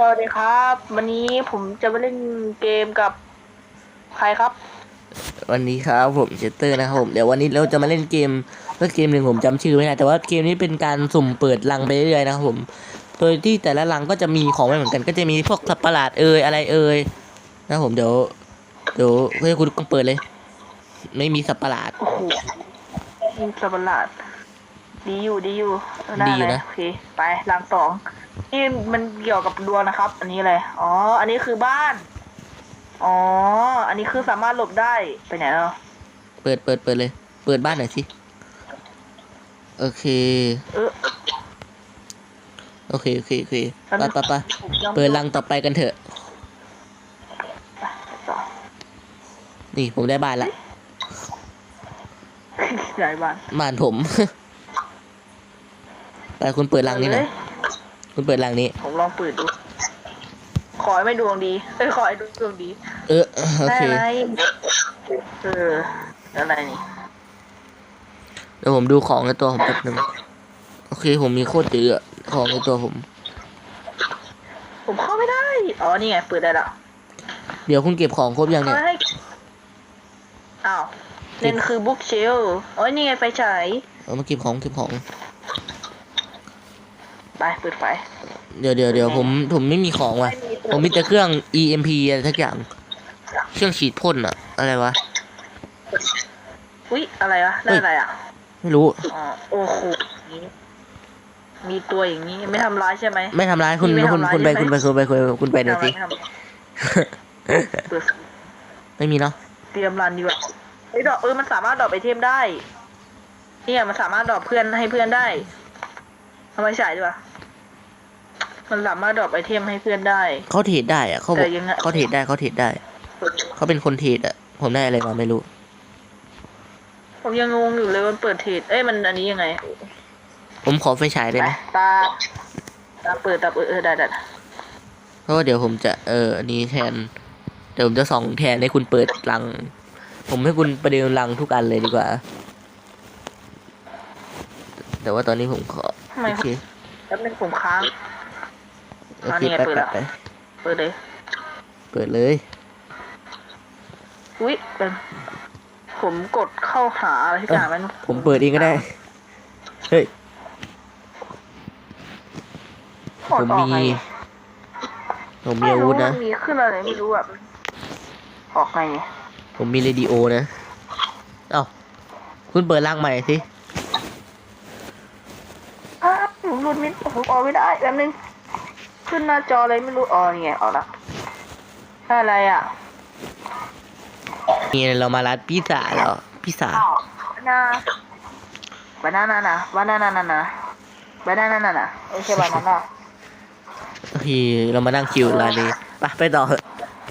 สวัสดีครับ วันนี้ผมจะมาเล่นเกมกับใครครับ วันนี้ครับผมเจเตอร์นะครับผมเดี๋ยววันนี้เราจะมาเล่นเกมเล่นเกมหนึ่งผมจำชื่อไม่ได้แต่ว่าเกมนี้เป็นการสุ่มเปิดรังไปเรื่อยๆนะครับผม โดยที่แต่ละรังก็จะมีของไม่เหมือนกัน ก็จะมีพวกสัตว์ประหลาดเอ่ยอะไรเอ่ยนะครับผมเดี๋ยวเดี๋ยวเฮ้ยคุณเปิดเลย ไม่มีสัตว์ประหลาดโอ้โหยิงสัตว์ประหลาด ดีอยู่ดีอยู่เออดีอยู่เลนะ โอเคไปหลังสองนี่มันเกี่ยวกับดวงนะครับ อันนี้อะไรอ๋อ อันนี้คือบ้าน อ๋อ อันนี้คือสามารถหลบได้ไปไหนแล้วเปิดเปิดเปิดเลย เปิดบ้านหน่อยสิ โอเค เออโอเค โอเค โอเคแป๊บไปนึงไปไปผมยังเปิดรังต่อไปกันเถอะ ไปต่อนี่ผมได้บ้านละใหญ่บ้าน บ้านผม ไปคุณเปิดรังนี้หน่อยเอ้ยคุณเปิดรังนี้ ผมลองเปิดดู ขอให้ไม่ดวงดีเอ้ยขอให้ดวงดี เออโอเคได้อะไรเอออะไรนี่เดี๋ยวผมดูของในตัวผมแป๊บนึงโอเค ผมมีโคตรเยอะของในตัวผม ผมเข้าไม่ได้ อ๋อนี่ไงเปิดได้แล้วเดี๋ยวคุณเก็บของครบยังเขาเนี่ยให้อ้าวเล่นคือบุ๊กเชลอ๋อนี่ไงไฟฉายเอามาเก็บของเก็บของ ไปเปิดไฟเดี๋ยวเดี๋ยวเดี๋ยวผมผมไม่มีของว่ะ ผมมีแต่เครื่อง EMP อะไรทักอย่าง เครื่องฉีดพ่นอะอะไรวะ อุ๊ยอะไรวะได้อะไรอะ ไม่รู้อ๋อโอ้โหนี่มีตัวอย่างนี้ไม่ทำร้ายใช่ไหมไม่ทำร้ายคุณไม่คุณทำร้ายคุณไปใช่คุณไหไปมคุณไปคุณไปคุณไปหน่อยสิไม่ทำร้ายเปิดไม่มีเนาะเตรียมรันดีกว่าไอ้ยดอกเออมันสามารถดรอปไอเทมได้เนี่ยมันสามารถดรอปเพื่อนให้เพื่อนได้ทำไมฉายดีกว่า มันสามารถดรอปไอเทมให้เพื่อนได้ เขาเทรดได้อะเขาบอกแต่ยังไง เขาเทรดได้เขาเทรดได้ เขาเป็นคนเทรดอะผมได้อะไรมาไม่รู้ ผมยังงงอยู่เลยมันเปิดเทรดเอ้ยมันอันนี้ยังไงผมขอไฟฉายได้ไหมตาตาเปิดตาเปิดเออได้ได้เพราะว่าเดี๋ยวผมจะเอออันนี้แทนเดี๋ยวผมจะส่องแทนให้คุณเปิดรัง ผมให้คุณประเดิมรังทุกอันเลยดีกว่า แต่ว่าตอนนี้ผมขอทำไมโอเคแป๊บนึงผมค้าง โออ่าเคนี่ไงแป๊บเปิดแป๊แล้บวไปเปิดเลย เปิดเลย อุ้ยเป็นผมกดเข้าหาอะไรที่เอ้าจางมันผมเปิดเองก็ได้ เฮ้ยกดผมออกมีไงผมมีอาวุธนะไม่รู้มันมีขึ้นอะไรไม่รู้อะออกไงเนี่ยผมมีเรดิโอนะ เอ้า คุณเปิดรังใหม่สิอ้าวผมรุดมิดผมออกไม่ได้แป๊บนึง ขึ้นหน้าจออะไรไม่รู้อ๋อนี่ไงออกละได้อะไรอะนี่เรามาร้านพิซซ่าแล้วพิซซ่าอ้าวนาบานานานะบานานานานะบานานานานะไม่ใช่บานานาโอเคเรามานั่งคิวร้านนี้ไปไปต่อเถอะ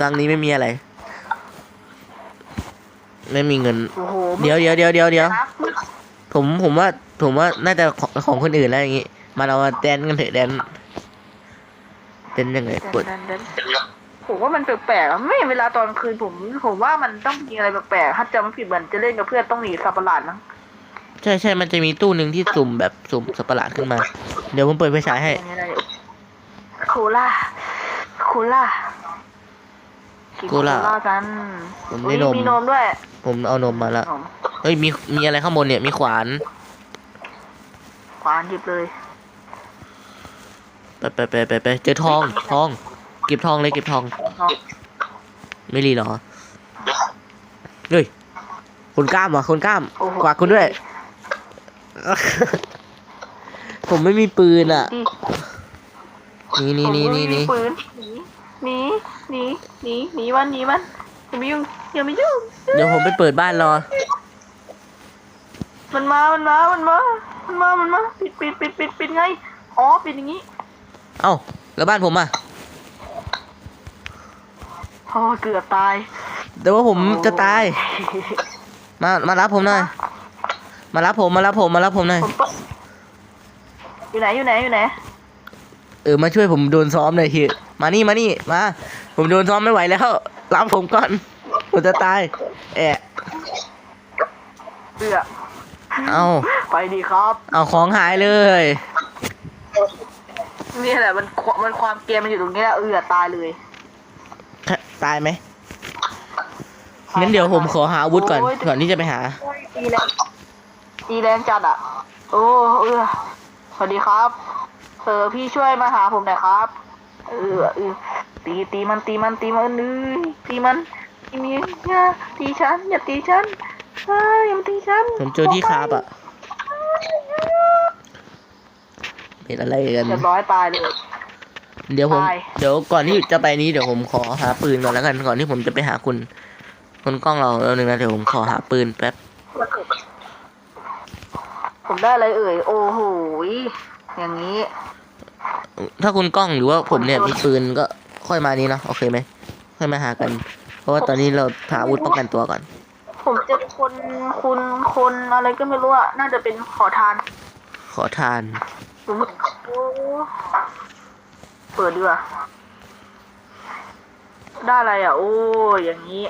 รังนี้ไม่มีอะไร ไม่มีเงินโอ้โหเดี๋ยวเดี๋ยวเดี๋ยวเดี๋ยวเดี๋ยวนะผมผมว่าผมว่าน่าจะของของคนอื่นแล้วอย่างงี้ มาเรามาแดนกันเถอะแดน แดนยังไงกดเดินเดินผมว่ามันแปลกๆอะไม่เวลาตอนคืนผม ผมว่ามันต้องมีอะไรแปลกๆถ้าจำไม่ผิดเหมือนจะเล่นกับเพื่อนต้องหนีสัประหลาดมั้งใช่ใช่มันจะมีตู้หนึ่งที่สุ่มแบบสุ่มสัประหลาดขึ้นมา เดี๋ยวผมเปิดไฟฉายให้อันนี้อะไรอยู่โคล่าโคล่ากินโคล่ากันผมได้นมมีนมด้วย ผมเอานมมาละเฮ้ยมีมีอะไรข้างบนเนี่ยมีขวานควานหยิบเลย ไปไปไปไปไปเจอทองทอง เก็บทองเลยเก็บทองนมไม่รีเหรอเฮ้ยคนกล้ามเหรอคนกล้ามโอ้โหกวาดคุณด้วย ผมไม่มีปืนอะดินี่นี่นี่นี่นี่ผมไม่มีปืนหนีหนีหนีหนีหนีมันหนีมันอย่ามายุ่งอย่ามายุ่งเดี๋ยวผมไปเปิดบ้านรอ มันมา มันมา มันมา มันมา มันมา ปิดปิดปิดปิดปิดไง อ๋อ ปิดอย่างงี้ เอ้า แล้วบ้านผมอะอ๋อเกือบตาย แต่ว่าผมจะตาย มา มารับผมหน่อย มารับผม มารับผม มารับผมหน่อยผมปะอยู่ไหน อยู่ไหน อยู่ไหน เออ มาช่วยผมโดนซ้อมหน่อยทีมานี่ มานี่ มา ผมโดนซ้อมไม่ไหวแล้ว รับผมก่อน ผมจะตาย แอะเสือเอาไปดีครับ เอาของหายเลย ผนี่แหละมันมันความเกมมันอยู่ตรงนี้แหละเออตายเลยตายไหมงั้นเดี๋ยวผมขอหาอาวุธก่อนก่อนที่จะไปหาโอ้ยตีแรงตีแรงจัดอะ โอ้เออสวัสดีครับเออพี่ช่วยมาหาผมหน่อยครับ เออเออตีตีมันตีมันตีมันเอ้ยตีมันตีมันอย่าตีฉันอย่าตีฉันเฮ้ยอย่ามาตีฉันผมเจอที่คาบอะ เป็นอะไรกัน เรียบร้อยตายเลย เดี๋ยวผม ตาย เดี๋ยวก่อนที่จะไปนี้เดี๋ยวผมขอหาปืนก่อนแล้วกันก่อนที่ผมจะไปหาคุณคุณกล้องเราแล้วหนึ่งนะเดี๋ยวผมขอหาปืนแป๊บผมได้อะไรเอ่ย โอ้โหยอย่างนี้ถ้าคุณกล้องหรือว่าผมเนี่ยมีปืนก็ค่อยมานี้เนาะโอเคไหมค่อยมาหากัน เพราะว่าตอนนี้เราหาอาวุธป้องกันตัวก่อน ผมเจอคนคุณคนอะไรก็ไม่รู้อะน่าจะเป็นขอทาน ขอทาน หรือมึงโอ้เปิดดีกว่าได้อะไรอะ โอ้ยอย่างนี้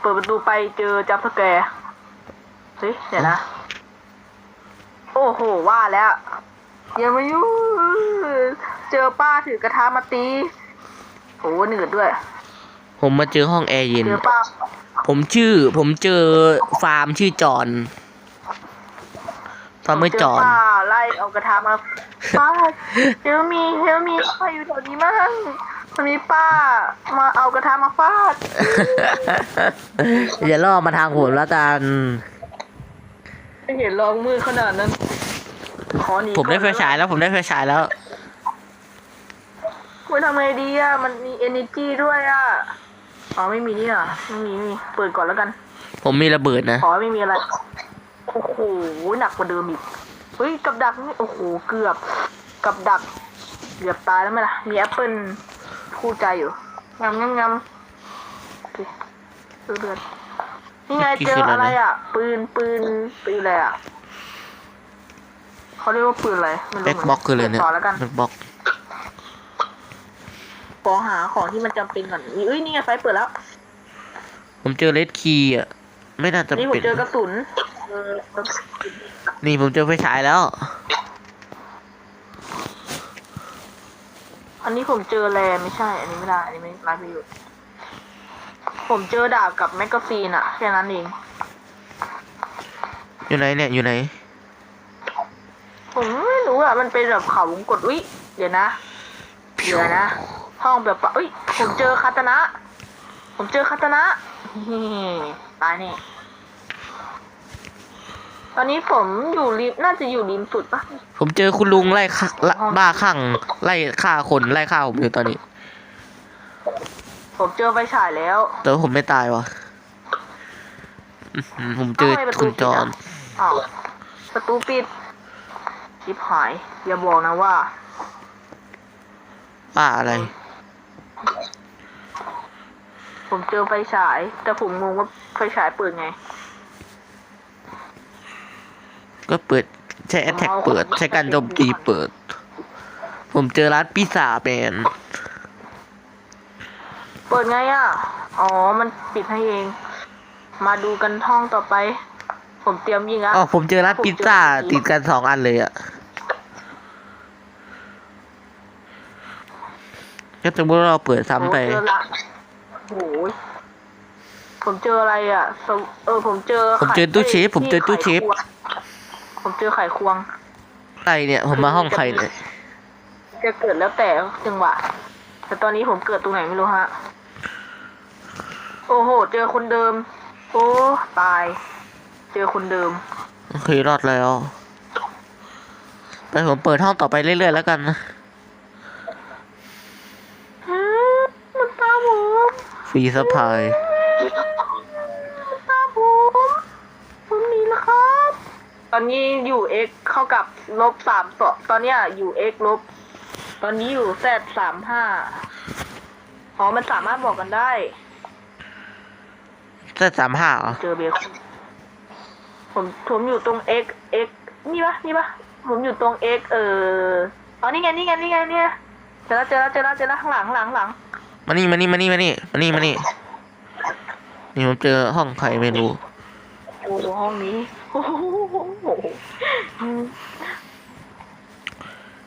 เปิดประตูไปเจอจับสแกร์เฮ้ยเดี๋ยวนะ โอ้โห ว่าแล้วอย่ามายุ่งเจอป้าถือกระทะมาตีโอ้หนืดด้วย ผมมาเจอห้องแอร์เย็น เจอป้า ผมชื่อ ผมเจอฟาร์มชื่อจอน ฟาร์มเมอร์จอนเป้าไล่เอากระทะมาป้าเฮลมีเฮลมีป้าอยู่แถวนี้มั้งมันมีป้ามาเอากระทะมาฟาดอย่าล่อมาทางผมแล้วกันไม่เห็นลองมือขนาดนั้นขอหนีผมได้ไฟฉายแล้วผมได้ไฟฉายแล้วคุณทำไงดีอะมันมี energy ด้วยอะอ๋อไม่มีนี่อะไม่มีไม่มีเปิดก่อนแล้วกัน ผมมีระเบิดนะขอไม่มีอะไร โอ้โหหนักกว่าเดิมอีกเฮ้ยกับดักนี่โอ้โหเกือบกับดักเกือบตายแล้วไหมล่ะมีแอปเปิลคู่ใจอยู่งำงำงำโอเคดูเดือดนี่ไงเจออะไรอะ ปืนปืนปืนอะไรอะเขาเรียกว่าปืนอะไรไม่รู้แบ็คเหมืนบ็อกคือเลยเนี่ยต่อแล้วกันแบ็คบ็อกขอหาของที่มันจำเป็นก่อนเอ้ยนี่ไงไฟเปิดแล้ว ผมเจอเลดคีย์อะ ไม่น่าจะนี่ผมเป็นเจอกระสุนเออ นี่ผมเจอไฟฉายแล้ว อันนี้ผมเจอแรไม่ใช่ อันนี้ไม่ได้ อันนี้ไม่ไร้ประโยชน์ ผมเจอดาบกับแมกกาซีนอะแค่นั้นเอง อยู่ไหนเนี่ย อยู่ไหน ผมไม่รู้อะมันเป็นแบบเขาวงกดอุ้ยเดี๋ยวนะเดี๋ยวนะ ห้องแบบปะอุ้ยผมเจอคาตนะ ผมเจอคาตนะตายแน่ย ตอนนี้ผมอยู่ริมน่าจะอยู่ริมสุดปะผมเจอคุณลุงไล่ฆ่าละบ้าข้างไล่ฆ่าคนไล่ฆ่าผมอยู่ตอนนี้ ผมเจอไฟฉายแล้วแต่ว่าผมไม่ตายวะอื้อหือผมเจอทำไมประตูคุณจอนปิดอะอ้าวประตูปิดชิบหาย อย่าบอกนะว่าบ้าอะไร ผมเจอไฟฉาย แต่ผมงงว่าไฟฉายเปิดไง ก็เปิดใช้แอ t แทกเปิด ใช้การโจมตีเปิด ผมเจอร้านพิซซ่าแมนเปิดไงอะ อ๋อ มันปิดให้เอง มาดูกันห้องต่อไป ผมเตรียมยิงอะ อ๋อ ผมเจอร้านพิซซ่าติดกันสองอันเลยอะก็สมมติว่าเราเปิดซ้ำไปโอ้เจอละโอ้ยผมเจออะไรอะสวเออ ผมเจอ ผมเจอตู้เชฟ ผมเจอตู้เชฟไขควง ผมเจอไขควง ใครเนี่ย ผมมาห้องใครเนี่ย จะเกิดแล้วแต่จังหวะ แต่ตอนนี้ผมเกิดตรงไหนไม่รู้ฮะ โอ้โห เจอคนเดิม โอ้ ตาย เจอคนเดิม โอเค รอดแล้ว ไปผมเปิดห้องต่อไปเรื่อยๆแล้วกันนะฮะมันตามผมฟรีสปาย อนนี้อยู่ x เข้ากับลบสามสองตอนเนี้ยอยู่ x ลบ ตอนนี้อยู่ z สามห้าอ๋อมันสามารถบอกกันได้แค่สามห้าเหรอ เจอเบคอนผมผมอยู่ตรง x x นี่ปะนี่ปะผมอยู่ตรง x เอออ๋อนี่ไงนี่ไงนี่ไงเนี่ยเจอแล้วเจอแล้วเจอแล้วเจอแล้วข้างหลังข้างหลังข้างหลัง มานี่มานี่มานี่มานี่มานี่มานี่นี่ผมเจอห้องใครไม่รู้โอ้ดูห้องนี้โอ้โห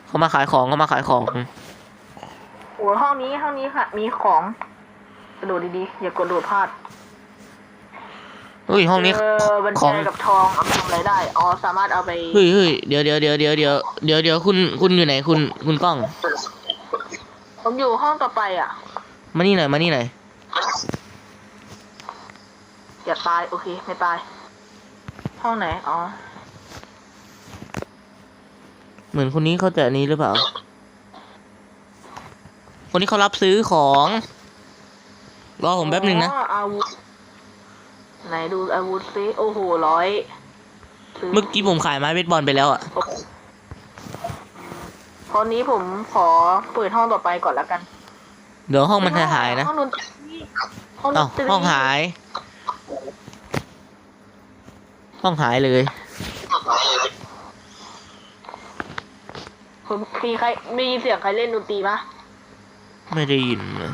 เขามาขายของเขามาขายของโอ้ห้องนี้ห้องนี้ค่ะ มีของกระโดดดีๆ อย่ากระโดดพลาดเฮ้ยห้องนี้เออบัญของชีกับทองเอาไปทำอะไรได้อ๋อสามารถเอาไปเฮ้ยเฮ้ยเดี๋ยวเดี๋ยวเดี๋ยวเดี๋ยวเดี๋ยวเดี๋ยวเดี๋ยวคุณคุณอยู่ไหนคุณคุณกล้อง ผมอยู่ห้องต่อไปอะ มานี่หน่อยมานี่หน่อยอย่าตายโอเค ไม่ตาย ห้องไหน อ๋อ เหมือนคนนี้เขาจะอันนี้หรือเปล่า คนนี้เขารับซื้อของ รอผมแป๊บหนึ่งนะ อ๋ออาวุธ ไหนดูอาวุธซิ โอ้โหร้อยซื้เมื่อกี้ผมขายไม้เบสบอลไปแล้วอะ ตอนนี้ผมขอเปิดห้องต่อไปก่อนแล้วกัน เดี๋ยวห้องมันหายๆนะ ห้องดนตรีห้องดเอ้านตรีห้องหาย ห้องหายเลย ผมมีใครมีเสียงใครเล่นดนตรีปะไม่ได้ยินเลย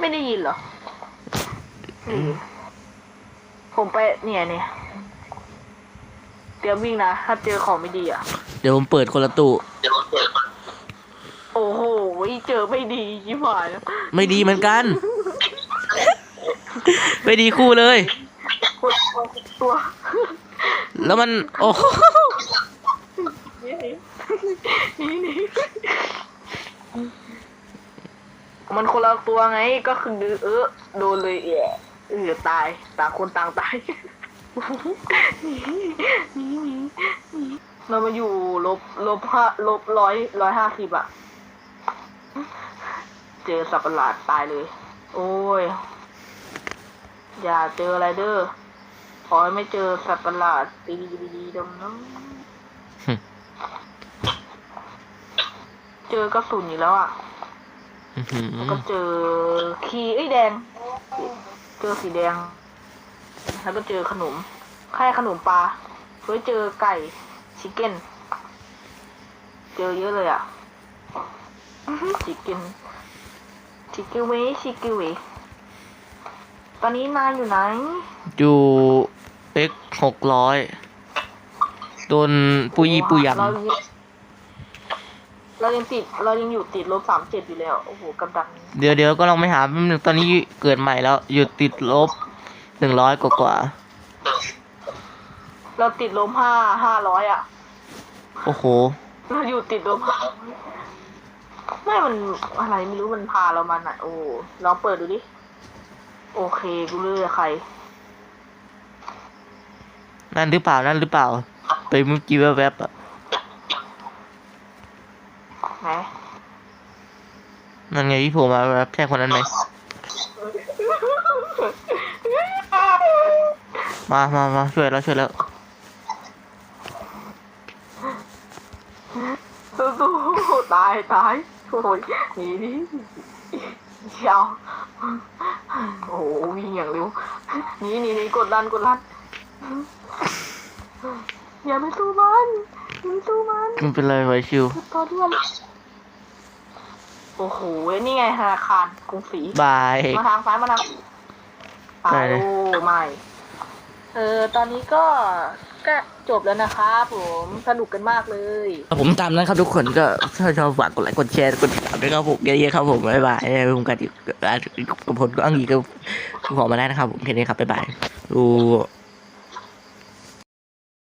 ไม่ได้ยินเหรออืมผมไปเนี่ยเนี่ยเตรียมวิ่งนะ ถ้าเจอของไม่ดีอะ เดี๋ยวผมเปิดคนละตู้โอ้โห เจอไม่ดียิ่หายแล้วไม่ดีเหมือนกัน ไม่ดีคู่เลยกดตัวแล้วมัน โอ้โหนี่นี่นี่นี่มันคนละตัวไงก็คือเออโดนเลยแอะเออตายต่างคนต่างตายเรามาอยู่ลบลบห้าลบร้อยร้อยห้าสิบอะเจอสัตว์ประหลาดตายเลย โอ้ย อย่าเจออะไรเด้อ ขอให้ไม่เจอสัตว์ประหลาดตีดีดีดำน้ำเจอกระสุนอยู่แล้วอะอื้อหือก็เจอขีเอ้ยแดง เจอสีแดง แล้วก็เจอขนมแค่ขนมปลาเฮ้ยเจอไก่ชิคเก้น เจอเยอะเลยอะชิคเก้นชิคเก้นเวชิคเก้นเว ตอนนี้นายอยู่ไหน อยู่เอ็กหกร้อยโดนปุยปุยยเรายังเรายังติดเรายังอยู่ติดลบสามเจ็ดอยู่แล้วโอ้โหกำดังำเดี๋ยวเดี๋ยวก็ลองไปหาแป๊บนึงตอนนี้เกิดใหม่แล้ว อยู่ติดลบหนึ่งร้อยกว่ากว่าเราติดลบห้าห้าร้อยอะ โอ้โห เราอยู่ติดลบห้าไม่มันอะไรไม่รู้มันพาเรามาไหนโอ้ลองเปิดดูดิ โอเคกูเลือกใคร นั่นหรือเปล่านั่นหรือเปล่า ไปเมื่อกี้แวบๆอะไหนนั่นไงที่โผล่มาแวบใช่คนนั้นไหมมามามาช่วยแล้วช่วยแล้วสู้ๆตายตายโอ้ยหนีดิเชียว โอ้โหวิ่งอย่างเร็วหนีหนีหนีกดดันกดดันอย่าไปสู้มันอย่าไปสู้มันมันเป็นไรไว้ชิวตัวเดียวโอ้โหนี่ไงธนาคารกรุงศรีบาย มาทางซ้ายมาทางได้เลยโอ้ไม่เออตอนนี้ก็ก็จบแล้วนะครับผมสนุกกันมากเลย ผมตามนั้นครับทุกคนก็ถ้าชอบฝากกดไลค์กดแชร์กดติดตาม ด้วยครับผมเยอะๆครับผมบ๊ายบายผมกับกับผลก็อังกีก็ขอมาได้นะครับผมแค่นี้ครับบ๊ายบายดู